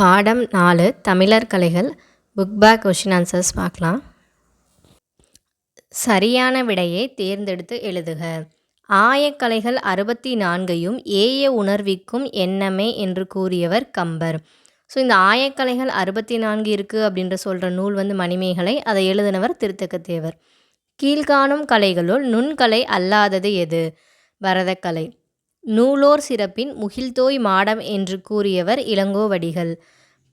பாடம் நாலு தமிழர் கலைகள். புக் பேக் கொஷின் ஆன்சர்ஸ் பார்க்கலாம். சரியான விடையை தேர்ந்தெடுத்து எழுதுக. ஆயக்கலைகள் அறுபத்தி நான்கையும் ஏய உணர்விக்கும் எண்ணமே என்று கூறியவர் கம்பர். ஸோ இந்த ஆயக்கலைகள் அறுபத்தி நான்கு இருக்குது அப்படின்ற சொல்கிற நூல் வந்து மணிமேகலை அதை எழுதினவர் திருத்தக்கத்தேவர் கீழ்காணும் கலைகளுள் நுண்கலை அல்லாதது எது? பரதக்கலை. நூலோர் சிறப்பின் முகில்தோய் மாடம் என்று கூறியவர் இளங்கோவடிகள்.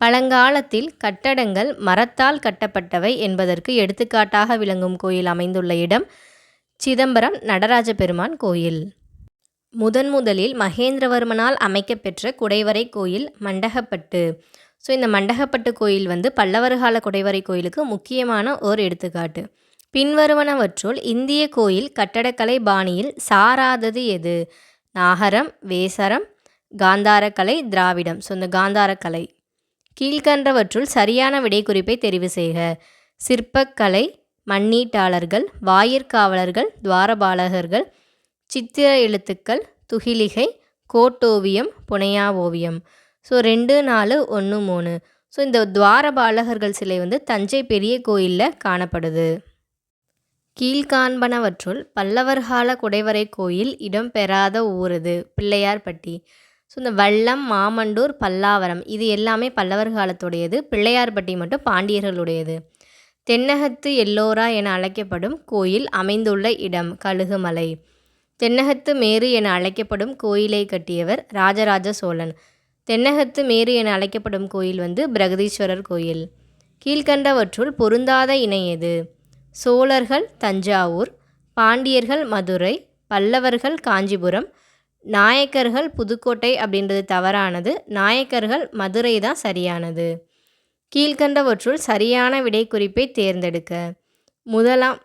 பழங்காலத்தில் கட்டடங்கள் மரத்தால் கட்டப்பட்டவை என்பதற்கு எடுத்துக்காட்டாக விளங்கும் கோயில் அமைந்துள்ள இடம் சிதம்பரம் நடராஜ பெருமான் கோயில். முதன் முதலில் மகேந்திரவர்மனால் அமைக்கப்பெற்ற குடைவரை கோயில் மண்டகப்பட்டு. ஸோ இந்த மண்டகப்பட்டு கோயில் வந்து பல்லவர்கால குடைவரை கோயிலுக்கு முக்கியமான ஓர் எடுத்துக்காட்டு. பின்வருவனவற்றுள் இந்திய கோயில் கட்டடக்கலை பாணியில் சாராதது எது? நாகரம் வேசரம் காந்தாரக்கலை திராவிடம். ஸோ இந்த காந்தாரக்கலை. கீழ்கன்றவற்றுள் சரியான விடை குறிப்பை தெரிவு செய்க. சிற்பக்கலை மண்ணீட்டாளர்கள் வாயிற்காவலர்கள் துவாரபாலகர்கள் சித்திர எழுத்துக்கள் துகிலிகை கோட்டோவியம் புனையா ஓவியம் ஸோ ரெண்டு நாலு ஒன்று மூணு. ஸோ இந்த துவாரபாலகர்கள் சிலை வந்து தஞ்சை பெரிய கோயிலில் காணப்படுது. கீழ்காண்பனவற்றுள் பல்லவர்கால குடைவரை கோயில் இடம்பெறாத ஊரது. பிள்ளையார்பட்டி. ஸோ இந்த வல்லம் மாமண்டூர் பல்லாவரம் இது எல்லாமே பல்லவர் காலத்துடையது பிள்ளையார்பட்டி மட்டும் பாண்டியர்களுடையது. தென்னகத்து எல்லோரா என அழைக்கப்படும் கோயில் அமைந்துள்ள இடம் கழுகுமலை. தென்னகத்து மேரு என அழைக்கப்படும் கோயிலை கட்டியவர் ராஜராஜ சோழன். தென்னகத்து மேரு என அழைக்கப்படும் கோயில் வந்து பிரகதீஸ்வரர் கோயில். கீழ்கண்டவற்றுள் பொருந்தாத இணை எது? சோழர்கள் தஞ்சாவூர் பாண்டியர்கள் மதுரை பல்லவர்கள் காஞ்சிபுரம் நாயக்கர்கள் புதுக்கோட்டை அப்படின்றது தவறானது. நாயக்கர்கள் மதுரை தான் சரியானது. கீழ்கண்டவற்றுள் சரியான விடை குறிப்பை தேர்ந்தெடுக்க. முதலாம்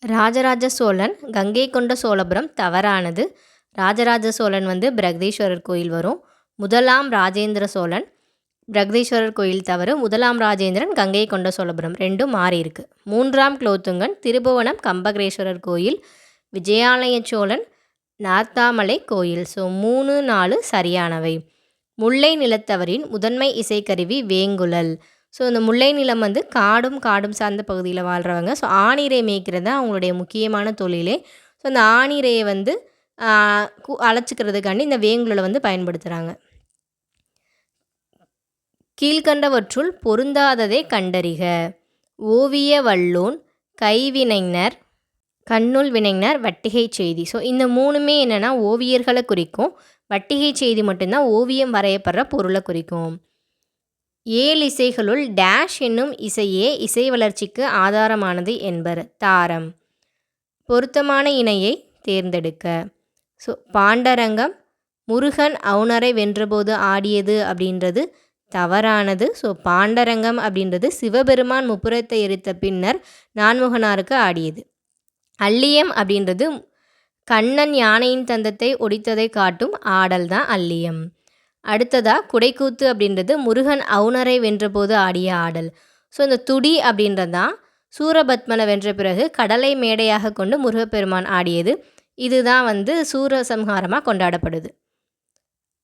ராஜராஜ சோழன் கங்கை கொண்ட சோழபுரம் தவறானது. ராஜராஜ சோழன் வந்து பிரகதீஸ்வரர் கோயில் வரும். முதலாம் ராஜேந்திர சோழன் பிரகதீஸ்வரர் கோயில் தவறு முதலாம் ராஜேந்திரன் கங்கை கொண்ட சோழபுரம் ரெண்டும் மாறி இருக்கு. மூன்றாம் குலோத்துங்கன் திருபுவனம் கம்பகரேஸ்வரர் கோயில் விஜயாலய சோழன் நார்த்தாமலை கோயில். ஸோ மூணு நாலு சரியானவை. முல்லை நிலத்தவரின் முதன்மை இசைக்கருவி வேங்குழல். ஸோ இந்த முல்லை நிலம் வந்து காடும் காடும் சார்ந்த பகுதியில் வாழ்கிறவங்க ஸோ ஆணிரை மேய்க்கிறது தான் அவங்களுடைய முக்கியமான தொழிலே. ஸோ அந்த ஆணிரையை வந்து அழைச்சிக்கிறதுக்காண்டி இந்த வேங்குழலை வந்து பயன்படுத்துகிறாங்க கீழ்கண்டவற்றுள் பொருந்தாததை கண்டறிக. ஓவிய வல்லோன் கைவினைஞர் கண்ணுள் வினைஞர் வட்டிகை செய்தி. ஸோ இந்த மூணுமே என்னென்னா ஓவியர்களை குறிக்கும். வட்டிகை செய்தி மட்டும்தான் ஓவியம் வரையப்படுற பொருளை குறிக்கும். ஏழு இசைகளுள் டேஷ் என்னும் இசையே இசை வளர்ச்சிக்கு ஆதாரமானது என்பர் தாரம். பொருத்தமான இணையை தேர்ந்தெடுக்க. ஸோ பாண்டரங்கம் முருகன் அவுணரை வென்றபோது ஆடியது அப்படின்றது தவறானது. ஸோ பாண்டரங்கம் அப்படின்றது சிவபெருமான் முப்புறத்தை எரித்த பின்னர் நான்முகனாருக்கு ஆடியது. அல்லியம் அப்படின்றது கண்ணன் யானையின் தந்தத்தை ஒடித்ததை காட்டும் ஆடல் தான் அல்லியம். அடுத்ததாக குடைக்கூத்து அப்படின்றது முருகன் அவுணரை வென்றபோது ஆடிய ஆடல். ஸோ இந்த துடி அப்படின்றது தான் சூரபத்மனை வென்ற பிறகு கடலை மேடையாக கொண்டு முருகப்பெருமான் ஆடியது. இதுதான் வந்து சூரசம்ஹாரமாக கொண்டாடப்படுது.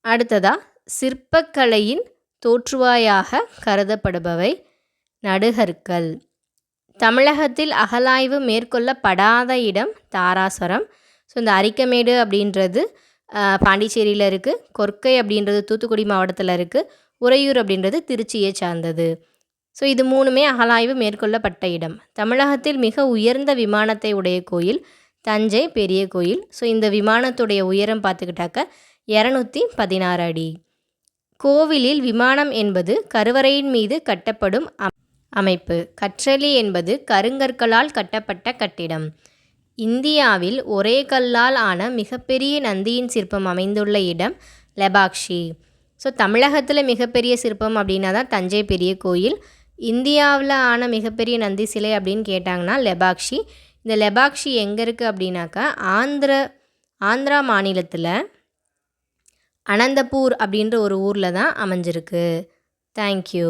அடுத்ததாக சிற்பக்கலையின் தோற்றுவாயாக கருதப்படுபவை நடுகற்கள். தமிழகத்தில் அகலாய்வு மேற்கொள்ளப்படாத இடம் தாராசுரம். ஸோ இந்த அரிக்கமேடு அப்படின்றது பாண்டிச்சேரியில் இருக்குது கொர்க்கை அப்படின்றது தூத்துக்குடி மாவட்டத்தில் இருக்குது உறையூர் அப்படின்றது திருச்சியை சார்ந்தது. ஸோ இது மூணுமே அகலாய்வு மேற்கொள்ளப்பட்ட இடம். தமிழகத்தில் மிக உயர்ந்த விமானத்தை உடைய கோயில் தஞ்சை பெரிய கோயில். ஸோ இந்த விமானத்துடைய உயரம் பார்த்துக்கிட்டாக்க இரநூத்தி பதினாறு அடி. கோவிலில் விமானம் என்பது கருவறையின் மீது கட்டப்படும் அமைப்பு. கற்றலி என்பது கருங்கற்களால் கட்டப்பட்ட கட்டிடம். இந்தியாவில் ஒரே கல்லால் ஆன மிகப்பெரிய நந்தியின் சிற்பம் அமைந்துள்ள இடம் லெபாக்ஷி. ஸோ தமிழகத்தில் மிகப்பெரிய சிற்பம் அப்படின்னா தான் தஞ்சை பெரிய கோயில். இந்தியாவில் ஆன மிகப்பெரிய நந்தி சிலை அப்படின்னு கேட்டாங்கன்னா லெபாக்ஷி. இந்த லெபாக்ஷி எங்கே இருக்குது அப்படின்னாக்கா ஆந்திர ஆந்திரா மாநிலத்தில் அனந்தபூர் அப்படின்ற ஒரு ஊரில் தான் அமைஞ்சிருக்கு. தேங்க்யூ